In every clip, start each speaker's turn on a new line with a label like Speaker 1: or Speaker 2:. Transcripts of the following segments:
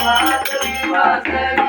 Speaker 1: कनवाजनी बासरी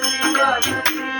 Speaker 1: Thank you.